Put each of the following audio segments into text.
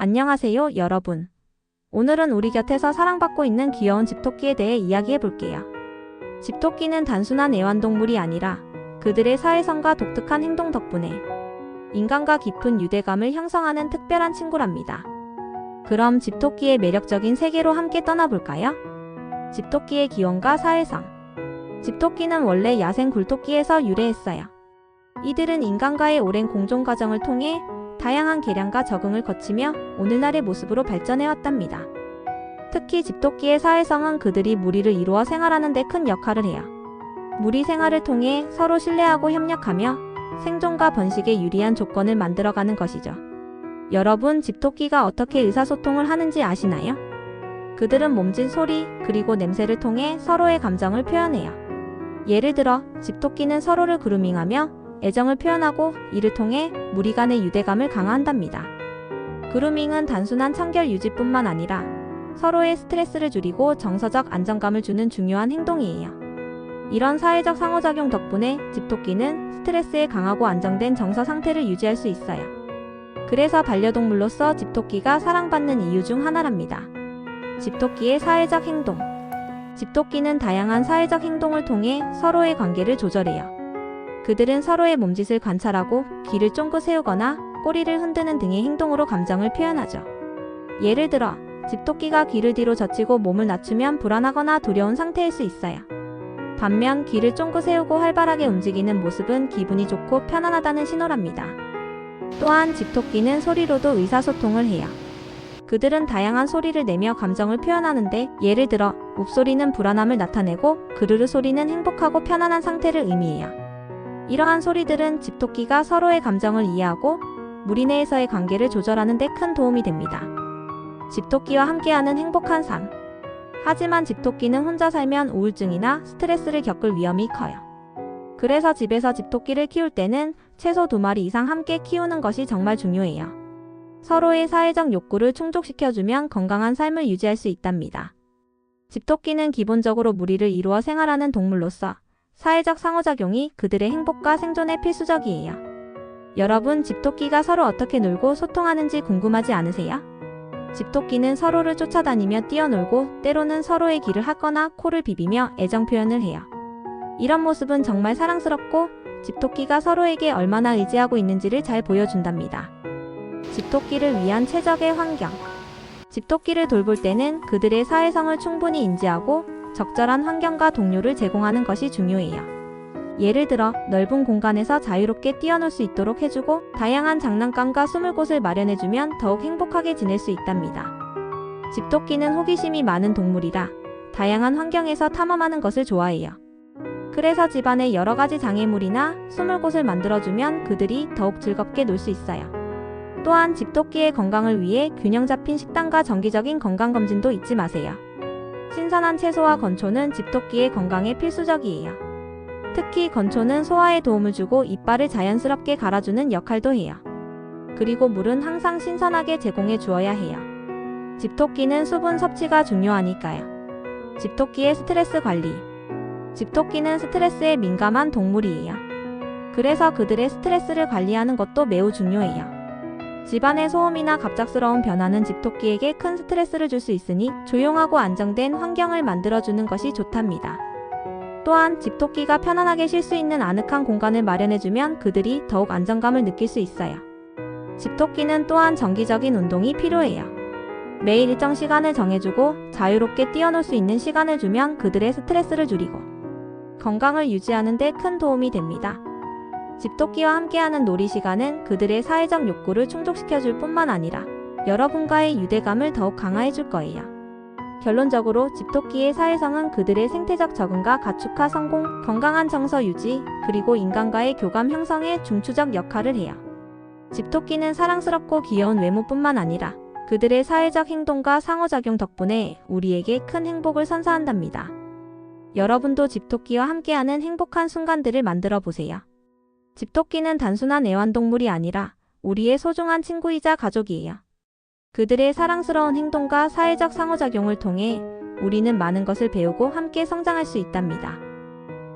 안녕하세요, 여러분. 오늘은 우리 곁에서 사랑받고 있는 귀여운 집토끼에 대해 이야기해 볼게요. 집토끼는 단순한 애완동물이 아니라 그들의 사회성과 독특한 행동 덕분에 인간과 깊은 유대감을 형성하는 특별한 친구랍니다. 그럼 집토끼의 매력적인 세계로 함께 떠나볼까요? 집토끼의 기원과 사회성. 집토끼는 원래 야생 굴토끼에서 유래했어요. 이들은 인간과의 오랜 공존 과정을 통해 다양한 개량과 적응을 거치며 오늘날의 모습으로 발전해왔답니다. 특히 집토끼의 사회성은 그들이 무리를 이루어 생활하는 데 큰 역할을 해요. 무리 생활을 통해 서로 신뢰하고 협력하며 생존과 번식에 유리한 조건을 만들어가는 것이죠. 여러분, 집토끼가 어떻게 의사소통을 하는지 아시나요? 그들은 몸짓 소리, 그리고 냄새를 통해 서로의 감정을 표현해요. 예를 들어, 집토끼는 서로를 그루밍하며 애정을 표현하고 이를 통해 무리 간의 유대감을 강화한답니다. 그루밍은 단순한 청결 유지뿐만 아니라 서로의 스트레스를 줄이고 정서적 안정감을 주는 중요한 행동이에요. 이런 사회적 상호작용 덕분에 집토끼는 스트레스에 강하고 안정된 정서 상태를 유지할 수 있어요. 그래서 반려동물로서 집토끼가 사랑받는 이유 중 하나랍니다. 집토끼의 사회적 행동. 집토끼는 다양한 사회적 행동을 통해 서로의 관계를 조절해요. 그들은 서로의 몸짓을 관찰하고 귀를 쫑긋 세우거나 꼬리를 흔드는 등의 행동으로 감정을 표현하죠. 예를 들어, 집토끼가 귀를 뒤로 젖히고 몸을 낮추면 불안하거나 두려운 상태일 수 있어요. 반면 귀를 쫑긋 세우고 활발하게 움직이는 모습은 기분이 좋고 편안하다는 신호랍니다. 또한 집토끼는 소리로도 의사소통을 해요. 그들은 다양한 소리를 내며 감정을 표현하는데 예를 들어 웁소리는 불안함을 나타내고 그르르 소리는 행복하고 편안한 상태를 의미해요. 이러한 소리들은 집토끼가 서로의 감정을 이해하고 무리 내에서의 관계를 조절하는 데 큰 도움이 됩니다. 집토끼와 함께하는 행복한 삶. 하지만 집토끼는 혼자 살면 우울증이나 스트레스를 겪을 위험이 커요. 그래서 집에서 집토끼를 키울 때는 최소 두 마리 이상 함께 키우는 것이 정말 중요해요. 서로의 사회적 욕구를 충족시켜주면 건강한 삶을 유지할 수 있답니다. 집토끼는 기본적으로 무리를 이루어 생활하는 동물로서 사회적 상호작용이 그들의 행복과 생존에 필수적이에요. 여러분, 집토끼가 서로 어떻게 놀고 소통하는지 궁금하지 않으세요? 집토끼는 서로를 쫓아다니며 뛰어놀고 때로는 서로의 귀를 핥거나 코를 비비며 애정 표현을 해요. 이런 모습은 정말 사랑스럽고 집토끼가 서로에게 얼마나 의지하고 있는지를 잘 보여준답니다. 집토끼를 위한 최적의 환경. 집토끼를 돌볼 때는 그들의 사회성을 충분히 인지하고 적절한 환경과 동료를 제공하는 것이 중요해요. 예를 들어 넓은 공간에서 자유롭게 뛰어놀 수 있도록 해주고 다양한 장난감과 숨을 곳을 마련해주면 더욱 행복하게 지낼 수 있답니다. 집토끼는 호기심이 많은 동물이라 다양한 환경에서 탐험하는 것을 좋아해요. 그래서 집안에 여러 가지 장애물이나 숨을 곳을 만들어주면 그들이 더욱 즐겁게 놀 수 있어요. 또한 집토끼의 건강을 위해 균형 잡힌 식단과 정기적인 건강검진도 잊지 마세요. 신선한 채소와 건초는 집토끼의 건강에 필수적이에요. 특히 건초는 소화에 도움을 주고 이빨을 자연스럽게 갈아주는 역할도 해요. 그리고 물은 항상 신선하게 제공해 주어야 해요. 집토끼는 수분 섭취가 중요하니까요. 집토끼의 스트레스 관리. 집토끼는 스트레스에 민감한 동물이에요. 그래서 그들의 스트레스를 관리하는 것도 매우 중요해요. 집안의 소음이나 갑작스러운 변화는 집토끼에게 큰 스트레스를 줄 수 있으니 조용하고 안정된 환경을 만들어주는 것이 좋답니다. 또한 집토끼가 편안하게 쉴 수 있는 아늑한 공간을 마련해주면 그들이 더욱 안정감을 느낄 수 있어요. 집토끼는 또한 정기적인 운동이 필요해요. 매일 일정 시간을 정해주고 자유롭게 뛰어놀 수 있는 시간을 주면 그들의 스트레스를 줄이고 건강을 유지하는 데 큰 도움이 됩니다. 집토끼와 함께하는 놀이 시간은 그들의 사회적 욕구를 충족시켜줄 뿐만 아니라 여러분과의 유대감을 더욱 강화해줄 거예요. 결론적으로 집토끼의 사회성은 그들의 생태적 적응과 가축화 성공, 건강한 정서 유지, 그리고 인간과의 교감 형성에 중추적 역할을 해요. 집토끼는 사랑스럽고 귀여운 외모뿐만 아니라 그들의 사회적 행동과 상호작용 덕분에 우리에게 큰 행복을 선사한답니다. 여러분도 집토끼와 함께하는 행복한 순간들을 만들어 보세요. 집토끼는 단순한 애완동물이 아니라 우리의 소중한 친구이자 가족이에요. 그들의 사랑스러운 행동과 사회적 상호작용을 통해 우리는 많은 것을 배우고 함께 성장할 수 있답니다.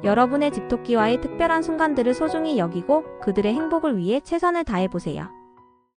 여러분의 집토끼와의 특별한 순간들을 소중히 여기고 그들의 행복을 위해 최선을 다해보세요.